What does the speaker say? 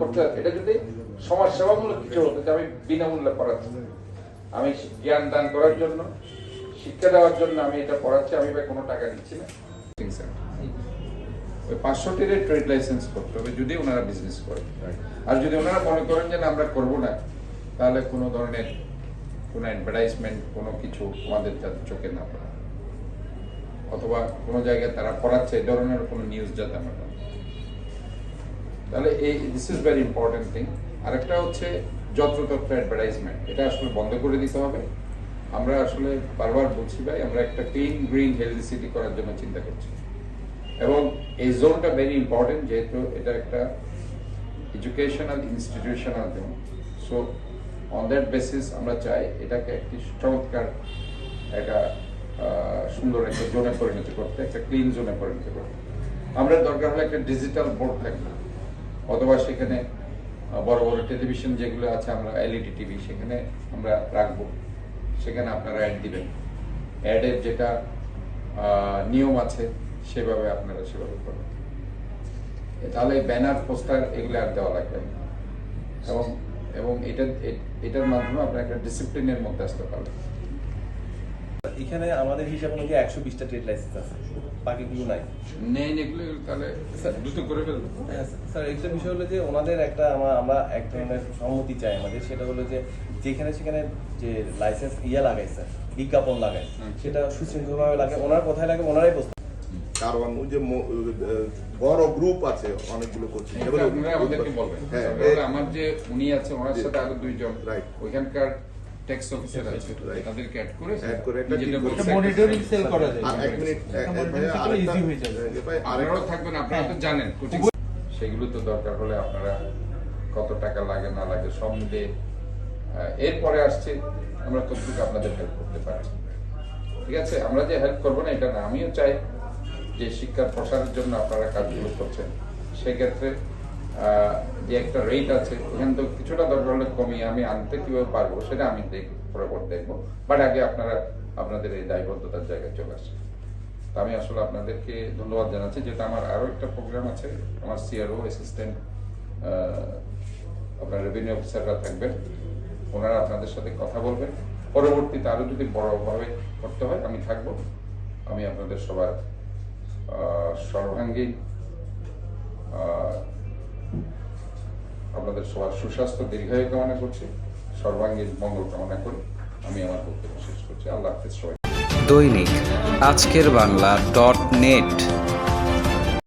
করতে এটা যদি কিছু হতো যে আমি বিনামূল্যে পড়াচ্ছি। আমি জ্ঞান দান করার জন্য, শিক্ষা দেওয়ার জন্য আমি এটা পড়াচ্ছি, আমি কোনো টাকা না। ওই ট্রেড লাইসেন্স করতে হবে, যদি ওনারা বিজনেস করে। আর যদি ওনারা মনে করেন যে আমরা করব না, তাহলে কোনো ধরনের কোনো অ্যাডভার্টাইজমেন্ট কোনো কিছু আমাদের যাতে চোখে না পড়ে। অথবা কোনো জায়গায় তারা পড়াচ্ছে, এই ধরনের কোনো নিউজ যাতে আমরা। তাহলে এই this is very important thing আরেকটা হচ্ছে যত্রতত্র অ্যাডভার্টাইজমেন্ট এটা আসলে বন্ধ করে দিতে হবে। আমরা আসলে বারবার বলছি ভাই, আমরা একটা ক্লিন গ্রিন হেলদি সিটি করার জন্য চিন্তা করছি। এবং এই জোনটা ভেরি ইম্পর্টেন্ট যেহেতু এটা একটা educational institutional zone so on that basis আমরা চাই এটাকে একটি চমৎকার একটা সুন্দর একটা জোনে পরিণত করতে, একটা ক্লিন জোনে পরিণত করতে। আমরা দরকার হলে একটা ডিজিটাল বোর্ড থাকবে অথবা সেখানে বড় বড় টেলিভিশন যেগুলো আছে আমরা এলইডি টিভি সেখানে আমরা রাখব। সেখানে আপনারা অ্যাড দিবেন। অ্যাডের যেটা নিয়ম আছে, সেভাবে আপনারা সেভাবে করবেন। তাহলে ব্যানার পোস্টার এগুলো আর দেওয়া লাগবে না। এবং এবং এটা, এটার মাধ্যমে আপনারা একটা ডিসিপ্লিনের মধ্যে আসতে পারবেন। এখানে আমাদের হিসাব অনুযায়ী একশো বিশটা ট্রেড লাইসেন্স আছে। বাকিগুলো নাই। নেই এগুলো তাহলে দ্রুত করে ফেলব হ্যাঁ, স্যার একটা বিষয় হলো যে ওনাদের একটা আমরা আমরা এক ধরনের সম্মতি চাই আমাদের সেটা হলো যে যেখানে সেখানে যে লাইসেন্স ইয়ে লাগাই স্যার বিজ্ঞাপন লাগায় সেটা সুশৃঙ্খলভাবে লাগে ওনার কোথায় লাগে ওনারাই বুঝতে কারণ ওই যে বড় গ্রুপ আছে অনেকগুলো কোচিং আমাদেরকে বলবেন। হ্যাঁ আমার যে উনি আছে ওনার সাথে আরও দুইজন। Right. ওইখানকার ট্যাক্স অফিসার আছে তাদেরকে অ্যাড করে Add করে একটা যেটা বলছে মনিটরিং সেল করা যায়। আর এক মিনিট ভাই, monitoring হয়ে যাবে। এ ভাই, আরেকটা থাকবেন আপনারা তো জানেন কোচিং সেগুলো তো দরকার হলে আপনারা কত টাকা লাগে না লাগে সব মিলে এরপরে আসছে আমরা কতটুকু আপনাদের হেল্প করতে পারি। ঠিক আছে? আমরা যে হেল্প করব না এটা না আমিও চাই যে শিক্ষার প্রসারের জন্য আপনারা কাজগুলো করছেন। সেক্ষেত্রে যে একটা রেট আছে, ওখান থেকে কিছুটা দরকার হলে কমিয়ে আমি আনতে কীভাবে পারব, সেটা আমি দেখ, পরপর দেখব। বাট আগে আপনারা, আপনাদের এই দায়বদ্ধতার জায়গায় চলে আসছে তো আমি আসলে আপনাদেরকে ধন্যবাদ জানাচ্ছি যেটা আমার আরও একটা প্রোগ্রাম আছে, আমার সিআরও অ্যাসিস্ট্যান্ট আপনার রেভিনিউ অফিসাররা থাকবেন, ওনারা আপনাদের সাথে কথা বলবেন। পরবর্তীতে আরও যদি বড়ভাবে করতে হয়, আমি থাকব। আমি আপনাদের সবার সর্বাঙ্গীন আপনাদের সবার সুস্বাস্থ্য দীর্ঘায়ু কামনা করছি। সর্বাঙ্গীন মঙ্গল কামনা করি। আমি আমার বক্তব্য শেষ করছি। আল্লাহ হাফিজ সবাই দৈনিক আজকের বাংলা ডট নেট।